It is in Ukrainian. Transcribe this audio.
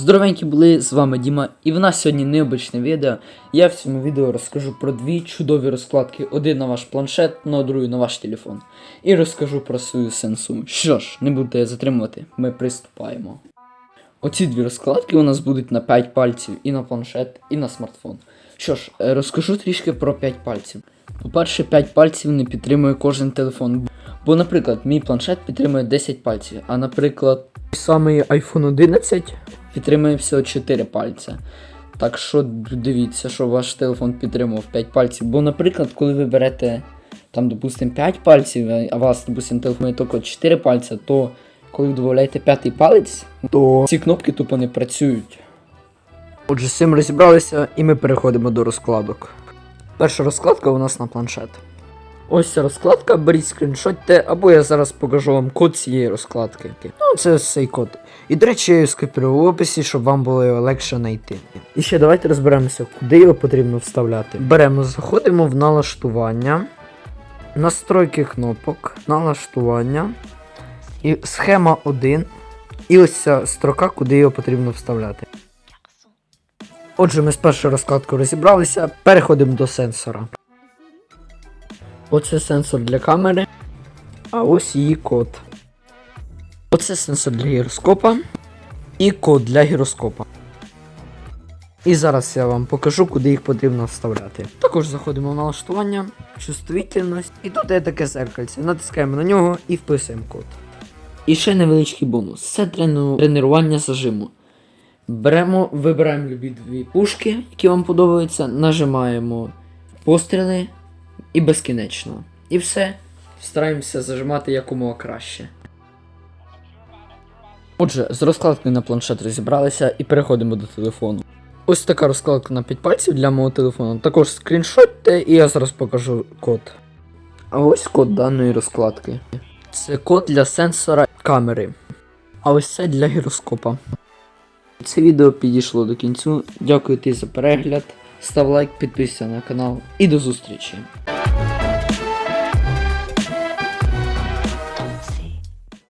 Здоровенькі були, з вами Діма, і в нас сьогодні необичне відео. Я в цьому відео розкажу про дві чудові розкладки: один на ваш планшет, на другий на ваш телефон. І розкажу про свою сенсу. Що ж, не будете затримувати, ми приступаємо. Оці дві розкладки у нас будуть на 5 пальців і на планшет, і на смартфон. Що ж, е, розкажу трішки про 5 пальців. По-перше, 5 пальців не підтримує кожен телефон. Бо, наприклад, мій планшет підтримує 10 пальців, а наприклад, самий iPhone 11 підтримує всього 4 пальця. Так що дивіться, що ваш телефон підтримував 5 пальців. Бо, наприклад, коли ви берете там, допустимо, 5 пальців, а вас, допустимо, телефон є тільки 4 пальця, то коли ви додаєте п'ятий палець, то ці кнопки тупо не працюють. Отже, з цим розібралися, і ми переходимо до розкладок. Перша розкладка у нас на планшет. Ось розкладка, беріть скріншотьте, або я зараз покажу вам код цієї розкладки. Ну, це цей код. І, до речі, я скопірую в описі, щоб вам було його легше знайти. І ще давайте розберемося, куди його потрібно вставляти. Беремо, заходимо в налаштування, настройки кнопок, налаштування, і схема 1. І ось ця строка, куди його потрібно вставляти. Отже, ми з першою розкладкою розібралися, переходимо до сенсора. Оце сенсор для камери, а ось її код. Оце сенсор для гіроскопа і код для гіроскопа. І зараз я вам покажу, куди їх потрібно вставляти. Також заходимо в налаштування, чувствительність, і тут є таке зеркальце. Натискаємо на нього і вписуємо код. І ще невеличкий бонус. Це трену- тренування зажиму. Беремо, вибираємо любі дві пушки, які вам подобаються, нажимаємо постріли і безкінечно. І все. Стараємося зажимати якомога краще. Отже, з розкладкою на планшет розібралися і переходимо до телефону. Ось така розкладка на 5 пальців для мого телефону. Також скріншотьте, і я зараз покажу код. А ось код даної розкладки. Це код для сенсора камери. А ось це для гіроскопа. Це відео підійшло до кінцю. Дякую ти за перегляд. Став лайк, підписуйся на канал і до зустрічі.